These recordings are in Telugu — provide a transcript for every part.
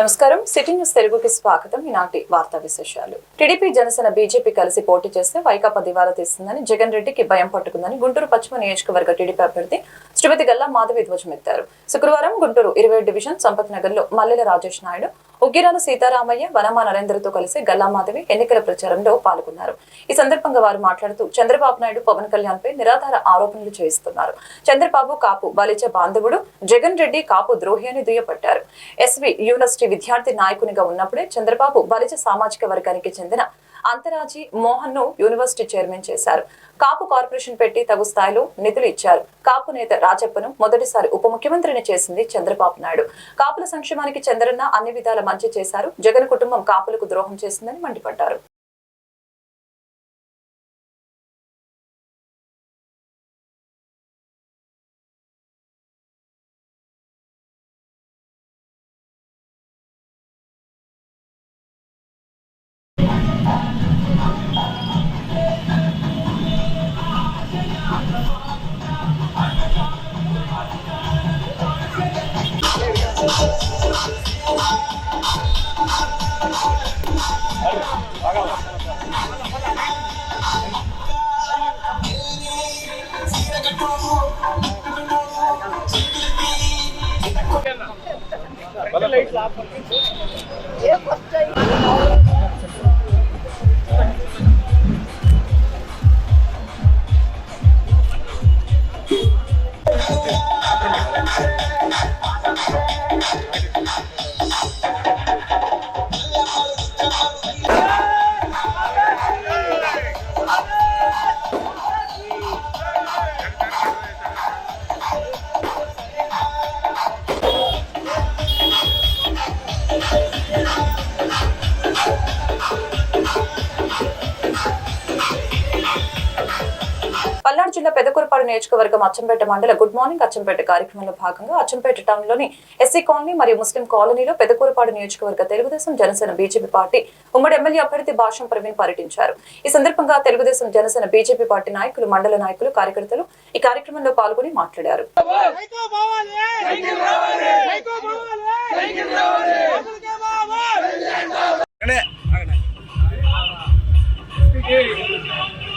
నమస్కారం. సిటీ న్యూస్ తెలుగుకి స్వాగతం. ఈనాటి వార్తా విశేషాలు. టీడీపీ జనసేన బీజేపీ కలిసి పోటీ చేస్తే వైకాపా దివాలా తీస్తుందని జగన్ రెడ్డికి భయం పట్టుకుందని గుంటూరు పశ్చిమ నియోజకవర్గ టీడీపీ అభ్యర్థి శ్రీమతి గల్లా మాధవి ధ్వజమెత్తారు. శుక్రవారం గుంటూరు ఇరవై డివిజన్ సంపత్ నగర్లో మల్లెల రాజేష్ నాయుడు ఉగ్గిరాల సీతారామయ్య వనమా నరేంద్రతో కలిసి గల్లామాధవి ఎన్నికల ప్రచారంలో పాల్గొన్నారు. ఈ సందర్భంగా వారు మాట్లాడుతూ చంద్రబాబు నాయుడు పవన్ కళ్యాణ్ పై నిరాధార ఆరోపణలు చేయిస్తున్నారు. చంద్రబాబు కాపు బలిచ బాంధవుడు జగన్ రెడ్డి కాపు ద్రోహి అని దుయ్యపట్టారు ఎస్వి యూనివర్సిటీ విద్యార్థి నాయకునిగా ఉన్నప్పుడే చంద్రబాబు బలిచ సామాజిక వర్గానికి చెందిన అంతరాజీ మోహన్ను యూనివర్సిటీ చైర్మన్ చేశారు. కాపు కార్పొరేషన్ పెట్టి తగు స్థాయిలో నిధులు ఇచ్చారు. కాపు నేత రాజప్పను మొదటిసారి ఉప ముఖ్యమంత్రిని చేసింది చంద్రబాబు నాయుడు. కాపుల సంక్షేమానికి చంద్రన్న అన్ని విధాల మంచి చేశారు. జగన్ కుటుంబం కాపులకు ద్రోహం చేసిందని మండిపడ్డారు. పల్నాడు జిల్లా పెదకూరుపాడు నియోజకవర్గం అచ్చంపేట మండల గుడ్ మార్నింగ్ అచ్చంపేట కార్యక్రమంలో భాగంగా అచ్చంపేట టౌన్లోని ఎస్సీ కాలనీ మరియు ముస్లిం కాలనీలో పెదకూరపాడు నియోజకవర్గ తెలుగుదేశం జనసేన బీజేపీ పార్టీ ఉమ్మడి ఎమ్మెల్యే అభ్యర్థి భాషం ప్రవీణ్ పర్యటించారు. ఈ సందర్భంగా తెలుగుదేశం జనసేన బీజేపీ పార్టీ నాయకులు మండల నాయకులు కార్యకర్తలు ఈ కార్యక్రమంలో పాల్గొని మాట్లాడారు. సైకో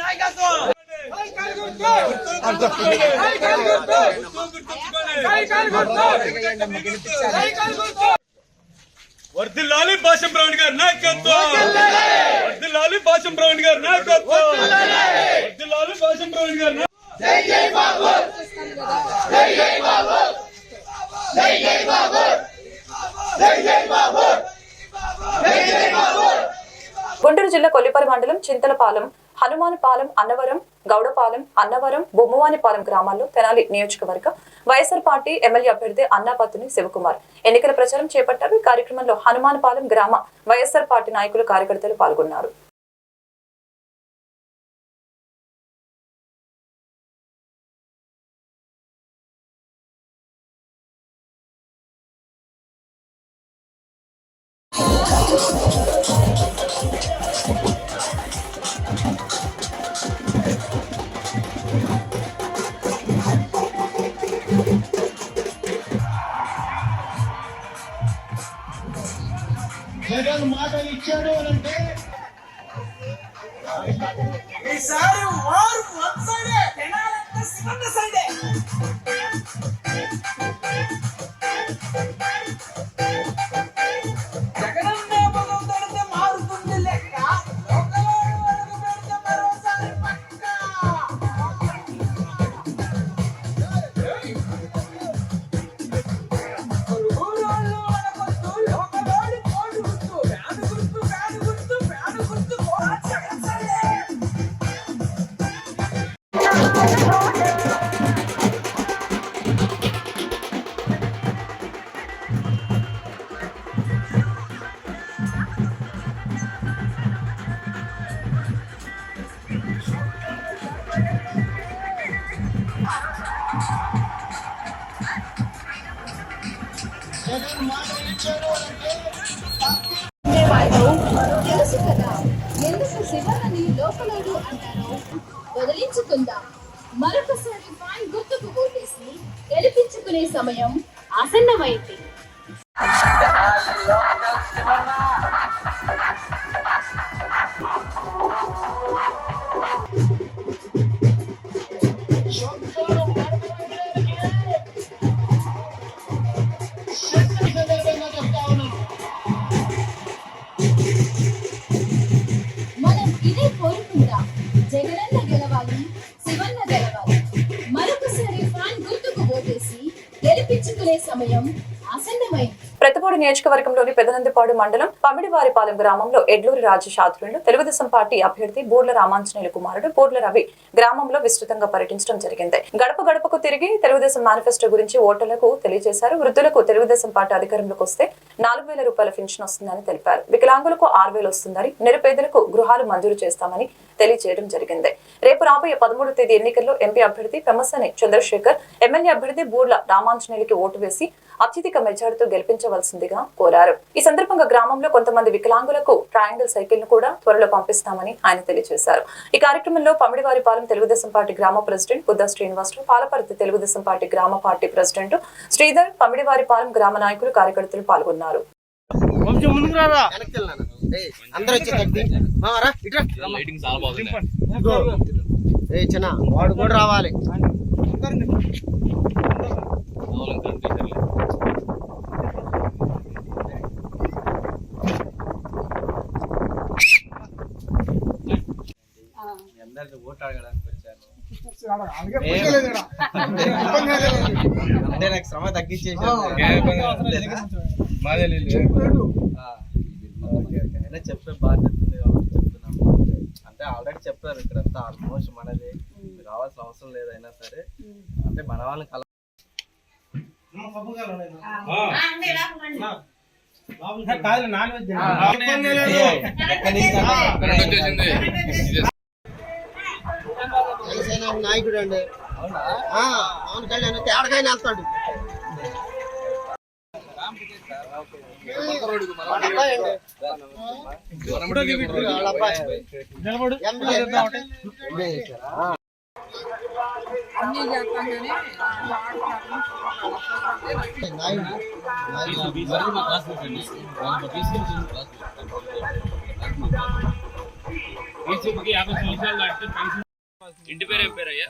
నాయకత్వం వర్దిల్లాలి భాషం బ్రౌన్ గారు నాయకత్వం. వర్దిల్లాలి భాషం బ్రౌన్ గారు నాయకత్వం. వర్దిల్లాలి భాషం బ్రౌన్ జై జై బాబు జై జై బాబు జై జై బాబు జై జై బాబు గుంటూరు జిల్లా కొల్లిపరి మండలం చింతలపాలెం హనుమానపాలెం అన్నవరం గౌడపాలెం అన్నవరం బొమ్మవానిపాలెం గ్రామాల్లో తెనాలి నియోజకవర్గ వైఎస్ఆర్ పార్టీ ఎమ్మెల్యే అభ్యర్థి అన్నాపత్తుని శివకుమార్. ఎన్నికల ప్రచారం చేపట్టారు. ఈ కార్యక్రమంలో హనుమానపాలెం గ్రామ వైఎస్ఆర్ పార్టీ నాయకులు కార్యకర్తలు పాల్గొన్నారు. మాటలు ఇచ్చాడు అని అంటే ఈసారి వారు వన్ సైడే తెనాలంతా శివన్న సైడే కదా ఎందుకు శివనని లోపలేడు అంటారో వదిలించుకుందాం. మరొకసారి పాన్ గుర్తుకు ఓటేసి గెలిపించుకునే సమయం ఆసన్నమైంది. నియోజకవర్గంలోని పెదనందిపాడు మండలం పమిడివారిపాలెం గ్రామంలో ఎడ్లూరి రాజు శాస్త్రులు తెలుగుదేశం పార్టీ అభ్యర్థి బోర్ల రామాంజనేయుల కుమారుడు బోర్ల రవి గ్రామంలో విస్తృతంగా పర్యటించడం జరిగింది. గడప గడపకు తిరిగి తెలుగుదేశం మేనిఫెస్టో గురించి ఓటర్లకు తెలియజేశారు. వృద్ధులకు తెలుగుదేశం పార్టీ అధికారంలోకి వస్తే నాలుగు వేల రూపాయల పెన్షన్ వస్తుందని తెలిపారు. వికలాంగులకు ఆరు వేలు వస్తుందని నిరుపేదలకు గృహాలు మంజూరు చేస్తామని తెలియజేయడం జరిగింది. రేపు రాబోయే పదమూడు తేదీ ఎన్నికల్లో ఎంపీ అభ్యర్థి పెమ్మసాని చంద్రశేఖర్ ఎమ్మెల్యే అభ్యర్థి బూర్ల రామాంజనేయులకి ఓటు వేసి అత్యధిక మెజార్టీతో గెలిపించవలసిందిగా కోరారు. ఈ సందర్భంగా గ్రామంలో కొంతమంది వికలాంగులకు ట్రయాంగిల్ సైకిల్ను కూడా త్వరలో పంపిస్తామని ఆయన తెలియజేశారు. ఈ కార్యక్రమంలో పమిడివారిపాలెం తెలుగుదేశం పార్టీ గ్రామ ప్రెసిడెంట్ బుద్ధ శ్రీనివాసరావు పాలపర్తి తెలుగుదేశం పార్టీ గ్రామ పార్టీ ప్రెసిడెంట్ శ్రీధర్ పమిడివారిపాలెం గ్రామ నాయకులు కార్యకర్తలు పాల్గొన్నారు. కొంచెం ముందుకు రారా? అందరూ వచ్చి కట్టి రా. ఇట్రా ఇదిగో. ఏయ్ చిన్న వాడు కూడా రావాలి. అందరికి ఓటు అడగడానికి వచ్చాను అంటే నాకు శ్రమ తగ్గించేసాను అయినా చెప్పే బాధ్యత ఉంది కాబట్టి చెప్తున్నాము అంటే ఆల్రెడీ చెప్పారు ఇక్కడంతా ఆల్మోస్ట్ మనది రావాల్సిన అవసరం లేదైనా సరే అంటే మన వాళ్ళని నాయకుడు అండి ఆ, పవన్ కళ్యాణ్ అయితే ఎక్కడికైనా వెళ్తాడు వాళ్ళ అబ్బాయి అబ్బాయి. నాయుడు. నాయుడు. ఇంటి పేరు ఏం పేరయ్యా?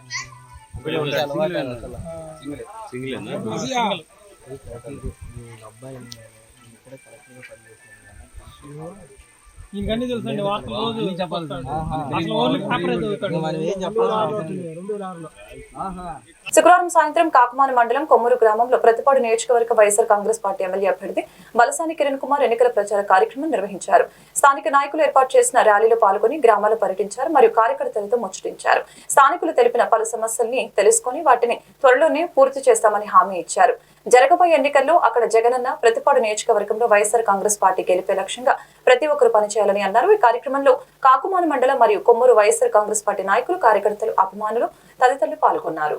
ఇంకన్నీ తెలుసండి వార్తలు రోజు అసలు ఓన్లీ పేపర్ చదువుతాడు మనం ఏం చెప్పాలి శుక్రవారం సాయంత్రం కాకుమాన మండలం కొమ్మూరు గ్రామంలో ప్రతిపాడు నియోజకవర్గ వైఎస్ఆర్ కాంగ్రెస్ పార్టీ ఎమ్మెల్యే అభ్యర్థి బలసాని కిరణ్ కుమార్ ఎన్నికల ప్రచార కార్యక్రమం నిర్వహించారు. స్థానిక నాయకులు ఏర్పాటు చేసిన ర్యాలీలో పాల్గొని గ్రామాల్లో పర్యటించారు మరియు కార్యకర్తలతో ముచ్చటించారు. స్థానికులు తెలిపిన పలు సమస్యల్ని తెలుసుకొని వాటిని త్వరలోనే పూర్తి చేస్తామని హామీ ఇచ్చారు. జరగబోయే ఎన్నికల్లో అక్కడ జగనన్న ప్రతిపాడు నియోజకవర్గంలో వైఎస్ఆర్ కాంగ్రెస్ పార్టీ గెలిపే లక్ష్యంగా ప్రతి ఒక్కరు పనిచేయాలని అన్నారు. ఈ కార్యక్రమంలో కాకుమాన మండలం మరియు కొమ్మూరు వైఎస్ఆర్ కాంగ్రెస్ పార్టీ నాయకులు కార్యకర్తలు అభిమానులు తదితరులు పాల్గొన్నారు.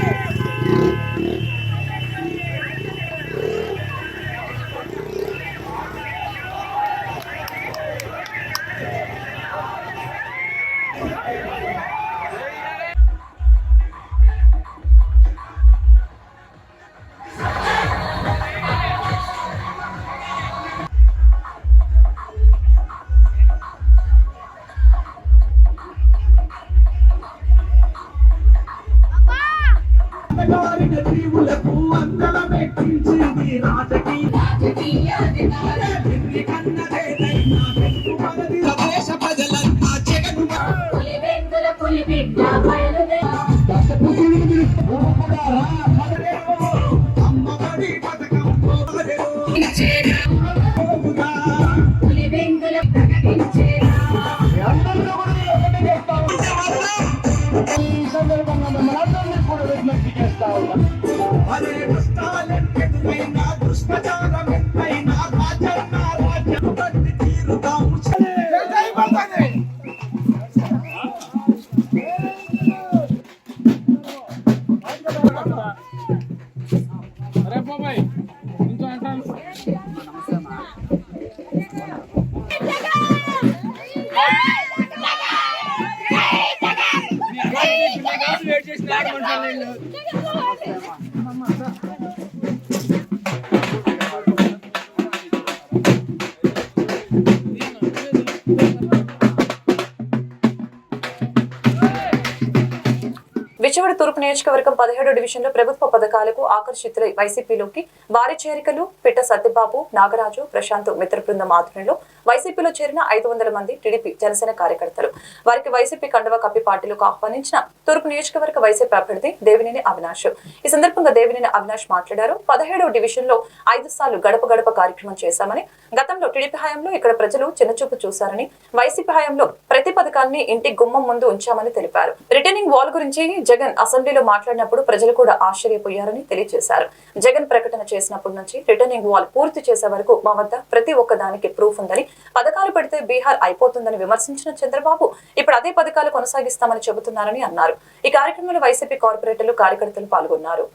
నియోజకవర్గం పదిహేడు డివిజన్లో ప్రభుత్వ పథకాలకు ఆకర్షితులై వైసీపీలోకి వారి చేరికలు పిట్ట సత్యబాబు నాగరాజు ప్రశాంత్ మిత్ర బృందం ఆధ్వర్యంలో వైసీపీలో చేరిన ఐదు వందల మంది టీడీపీ జనసేన కార్యకర్తలు. వారికి వైసీపీ కండవ కప్పి పార్టీలకు ఆహ్వానించిన తూర్పు నియోజకవర్గ వైసీపీ అభ్యర్థి దేవినేని అవినాష్. ఈ సందర్భంగా దేవినేని అవినాష్ మాట్లాడారు. పదిహేడవ డివిజన్లో ఐదు సార్లు గడప గడప కార్యక్రమం చేశామని గతంలో టీడీపీ హయాంలో ఇక్కడ ప్రజలు చిన్నచూపు చూశారని వైసీపీ హయాంలో ప్రతి పథకాన్ని ఇంటి గుమ్మం ముందు ఉంచామని తెలిపారు. రిటర్నింగ్ వాల్ గురించి జగన్ అసెంబ్లీలో మాట్లాడినప్పుడు ప్రజలు కూడా ఆశ్చర్యపోయారని తెలియజేశారు. జగన్ ప్రకటన చేసినప్పటి నుంచి రిటర్నింగ్ వాల్ పూర్తి చేసే వరకు మా వద్ద ప్రతి ఒక్క దానికి ప్రూఫ్ ఉందని పథకాలు పెడితే బీహార్ అయిపోతుందని విమర్శించిన చంద్రబాబు ఇప్పుడు అదే పథకాలు కొనసాగిస్తామని చెబుతున్నారని అన్నారు. ఈ కార్యక్రమంలో వైసీపీ కార్పొరేటర్లు కార్యకర్తలు పాల్గొన్నారు.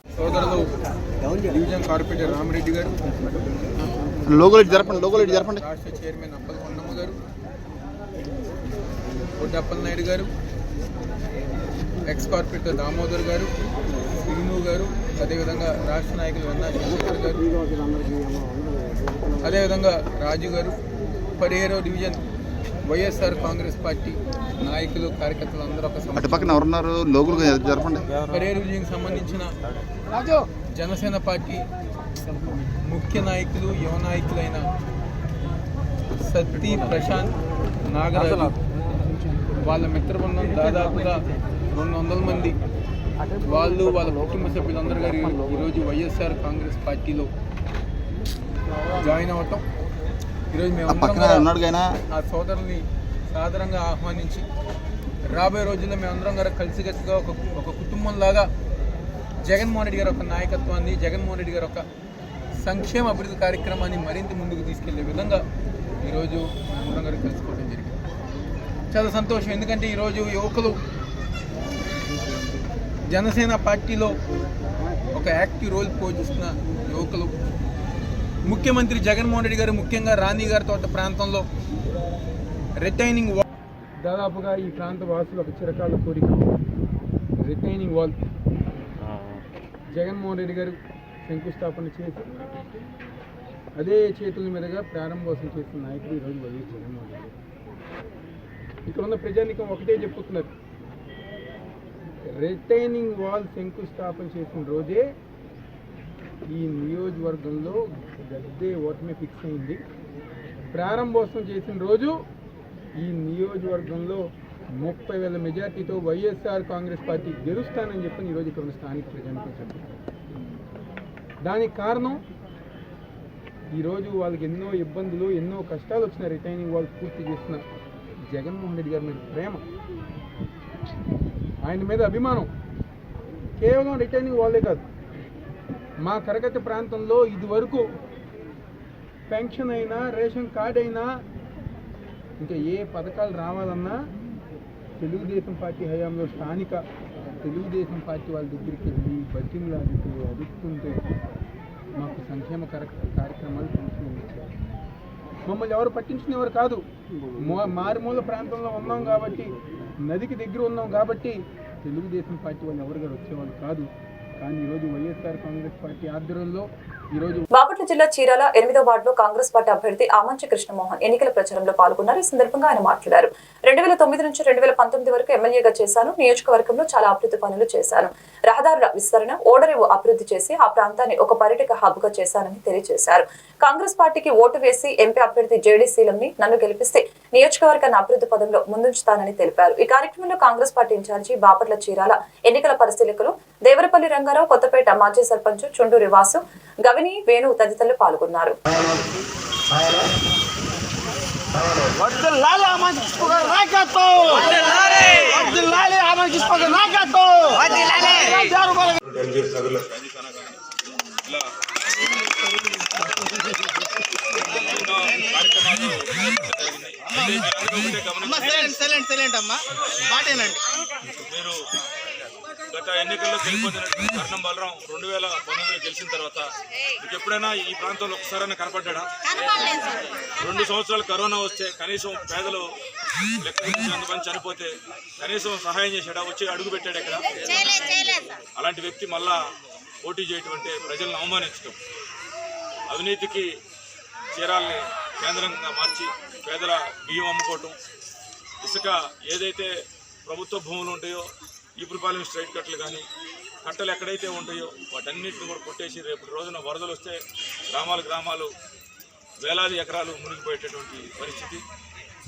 జరపండి జరపండి. చైర్మన్ అప్పల కొండమ్మ గారు అప్పలనాయుడు గారు ఎక్స్ కార్పొరేటర్ దామోదర్ గారు శ్రీను గారు అదేవిధంగా రాష్ట్ర నాయకులు వెన్నా చంద్రశేఖర్ గారు అదేవిధంగా రాజు గారు పదిహేడవ డివిజన్ వైఎస్ఆర్ కాంగ్రెస్ పార్టీ నాయకులు కార్యకర్తలు అందరూ ఒక అటు పక్కన ఎవరున్నారు? లోగులు జరపండి. పదిహేడు డివిజన్కి సంబంధించిన జనసేన పార్టీ ముఖ్య నాయకులు యువ నాయకులైన సత్తి ప్రశాంత్ నాగరాజు వాళ్ళ మిత్ర బృందం దాదాపుగా రెండు వందల మంది. వాళ్ళు వాళ్ళ కుటుంబ సభ్యులందరూ గారు ఈరోజు వైఎస్ఆర్ కాంగ్రెస్ పార్టీలో జాయిన్ అవటం. ఈరోజు మేము ఆ సోదరుల్ని సాదరంగా ఆహ్వానించి రాబోయే రోజుల్లో మేమందరం గారు కలిసికట్టుగా ఒక ఒక కుటుంబంలాగా జగన్మోహన్ రెడ్డి గారి ఒక నాయకత్వాన్ని జగన్మోహన్ రెడ్డి గారి ఒక సంక్షేమ అభివృద్ధి కార్యక్రమాన్ని మరింత ముందుకు తీసుకెళ్ళే విధంగా ఈరోజు మేమందరం గారు కలుసుకోవడం జరిగింది. చాలా సంతోషం. ఎందుకంటే ఈరోజు యువకులు జనసేన పార్టీలో ఒక యాక్టివ్ రోల్ పోషిస్తున్న యువకులు. ముఖ్యమంత్రి జగన్మోహన్ రెడ్డి గారు ముఖ్యంగా రాణి గారి తోట ప్రాంతంలో రిటైనింగ్ వాల్ దాదాపుగా ఈ ప్రాంత వాసులు ఒక చిరకాల కోరిక. Retaining wall. జగన్మోహన్ రెడ్డి గారు శంకుస్థాపన చేసి అదే చేతుల మీదుగా ప్రారంభోత్సవం చేసిన నాయకుడు ఈరోజు వైఎస్ జగన్మోహన్ రెడ్డి గారు. ఇక్కడ ఉన్న ప్రజానికం ఒకటే చెప్పుతున్నారు. రిటైనింగ్ వాల్ శంకుస్థాపన చేసిన రోజే ఈ నియోజకవర్గంలో గద్దే ఓటమి ఫిక్స్ అయింది. ప్రారంభోత్సవం చేసిన రోజు ఈ నియోజకవర్గంలో ముప్పై వేల మెజార్టీతో వైఎస్ఆర్ కాంగ్రెస్ పార్టీ గెలుస్తానని చెప్పి ఈరోజు ఇక్కడ ఉన్న స్థానిక ప్రజలకు దానికి కారణం ఈరోజు వాళ్ళకి ఎన్నో ఇబ్బందులు ఎన్నో కష్టాలు వచ్చిన రిటైనింగ్ వాళ్ళు పూర్తి చేసిన జగన్మోహన్ రెడ్డి గారి మీద ప్రేమ. ఆయన మీద అభిమానం. కేవలం రిటైనింగ్ వాళ్ళే కాదు. మా కరగతి ప్రాంతంలో ఇదివరకు పెన్షన్ అయినా రేషన్ కార్డ్ అయినా ఇంకా ఏ పథకాలు రావాలన్నా తెలుగుదేశం పార్టీ హయాంలో స్థానిక తెలుగుదేశం పార్టీ వాళ్ళ దగ్గరికి వెళ్ళి బతిమలాడుతూ అడుగుతుంటే మాకు సంక్షేమ కార్యక్రమాలు తీసుకుని మమ్మల్ని ఎవరు పట్టించుకునేవారు కాదు. మారుమూల ప్రాంతంలో ఉన్నాం కాబట్టి నదికి దగ్గర ఉన్నాం కాబట్టి తెలుగుదేశం పార్టీ వాళ్ళు ఎవరు గారు వచ్చేవాళ్ళు కాదు. కానీ ఈరోజు వైఎస్ఆర్ కాంగ్రెస్ పార్టీ ఆధ్వర్యంలో ఈరోజు బాపట్ల జిల్లా చీరాల ఎనిమిదో వార్డులో కాంగ్రెస్ పార్టీ అభ్యర్థి ఆమంచి కృష్ణమోహన్ ఎన్నికల ప్రచారంలో పాల్గొన్నారు. ఈ సందర్భంగా ఆయన మాట్లాడారు. రెండు వేల తొమ్మిది నుంచి రెండు వేల పంతొమ్మిది వరకు ఎమ్మెల్యేగా చేశాను. నియోజకవర్గంలో చాలా అభివృద్ధి పనులు చేశాను. రహదారుల విస్తరణ ఓడరేవు అభివృద్ధి చేసి ఆ ప్రాంతాన్ని ఒక పర్యాటక హబ్గా చేశానని తెలియజేశారు. కాంగ్రెస్ పార్టీకి ఓటు వేసి ఎంపీ అభ్యర్థి జేడీ శీలంని నన్ను గెలిపిస్తే నియోజకవర్గాన్ని అభివృద్ధి పదంలో ముందుంచుతానని తెలిపారు. ఈ కార్యక్రమంలో Congress party in charge Bapatla Chirala ఎన్నికల పరిశీలకులు దేవరపల్లి రంగారావు కొత్తపేట మాజీ సర్పంచ్ చుండూరి వాసు గవిని వేణు తదితరులు పాల్గొన్నారు. ఆమెకి ఇష్టపడే నాయకత్వం! ఎల్జీ ప్రజలు ఇలా ఎన్నో కార్యక్రమాలు అయితే మీరందరూ ఒకటే గమనించండి. మీరు గత ఎన్నికల్లో గెలిపొందినటువంటి కర్ణం బలరాం రెండు వేల పంతొమ్మిదిలో గెలిచిన తర్వాత మీకు ఎప్పుడైనా ఈ ప్రాంతంలో ఒకసారైనా కనపడ్డా? రెండు సంవత్సరాలు కరోనా వస్తే కనీసం పేదలు లెక్క మంది చనిపోతే కనీసం సహాయం చేశాడా? వచ్చి అడుగు పెట్టాడు ఇక్కడ? అలాంటి వ్యక్తి మళ్ళా పోటీ చేయటం అంటే ప్రజలను అవమానించడం. అవినీతికి చీరాల్ని కేంద్రంగా మార్చి పేదల బియ్యం అమ్ముకోవటం. ఇసుక ఏదైతే ప్రభుత్వ భూములు ఉంటాయో ఈపురపాలెం స్ట్రైట్ కట్టలు కానీ కట్టలు ఎక్కడైతే ఉంటాయో వాటన్నిటిని కూడా కొట్టేసి రేపు రోజున వరదలు వస్తే గ్రామాలు గ్రామాలు వేలాది ఎకరాలు మునిగిపోయేటటువంటి పరిస్థితి.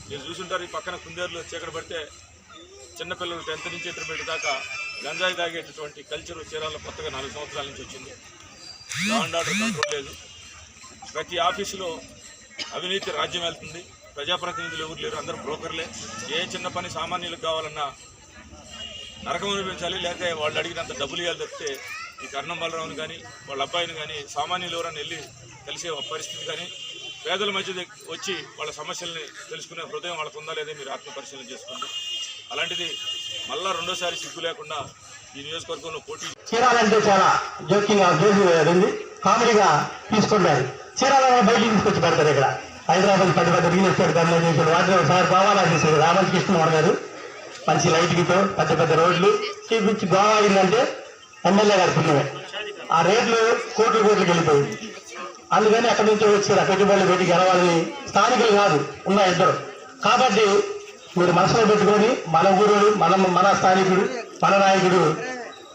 మీరు చూసుంటారు ఈ పక్కన కుందేరులో చీకటి పడితే చిన్నపిల్లలు టెన్త్ నుంచి ఇంటర్మీడియట్ దాకా గంజాయి తాగేటటువంటి కల్చర్ చీరాల్లో కొత్తగా నాలుగు సంవత్సరాల నుంచి వచ్చింది. లా అండ్ ఆర్డర్ కంట్రోల్ లేదు. ప్రతి ఆఫీసులో అవినీతి రాజ్యం వెళ్తుంది. ప్రజాప్రతినిధులు ఎవరు లేరు అందరూ బ్రోకర్లే. ఏ చిన్న పని సామాన్యులకు కావాలన్నా నరకం అనిపించాలి లేకపోతే వాళ్ళు అడిగినంత డబ్బులు ఇవ్వాలి తప్పితే ఈ కర్ణం బలరావుని కానీ వాళ్ళ అబ్బాయిని కానీ సామాన్యులు ఎవరైనా వెళ్ళి తెలిసే పరిస్థితి కానీ పేదల మధ్య వచ్చి వాళ్ళ సమస్యల్ని తెలుసుకునే హృదయం వాళ్ళకు ఉందా లేదా మీరు ఆత్మపరిశీలన చేసుకోండి. అలాంటిది మళ్ళా రెండోసారి సిగ్గు లేకుండా ఈ నియోజకవర్గంలో పోటీ చీరాలంటే చాలా జోకింగ్ జోకి కామెడీగా తీసుకుంటారు చీరాల బయటికి తీసుకొచ్చి పెడతారు ఇక్కడ. హైదరాబాద్ పెద్ద పెద్ద రియల్ ఎస్టేట్ ధర్నా చేశారు వాటిలో ఒకసారి చేశారు. రామకృష్ణ గారు. మంచి లైటింగ్తో పెద్ద పెద్ద రోడ్లు చూపించి గోవా అయిందంటే ఎమ్మెల్యే గారి పుణ్యమే. ఆ రేట్లు కోట్లు కోట్లకి వెళ్ళిపోయింది. అందుకని అక్కడి నుంచి వచ్చి పెట్టుబడులు పెట్టి గెలవాలని స్థానికులు కాదు ఉన్న ఇద్దరు. కాబట్టి మీరు మనసులో పెట్టుకొని మన ఊరు మన మన స్థానికుడు మన నాయకుడు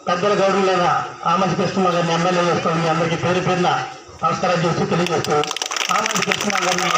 పెద్దల గౌరవులైన ఆమంచి కృష్ణ గారిని ఎమ్మెల్యే చేస్తాం మీ అందరికీ పేరు పేరున నమస్కారం చేస్తూ తెలియజేస్తూ ఆమంచి కృష్ణ గారిని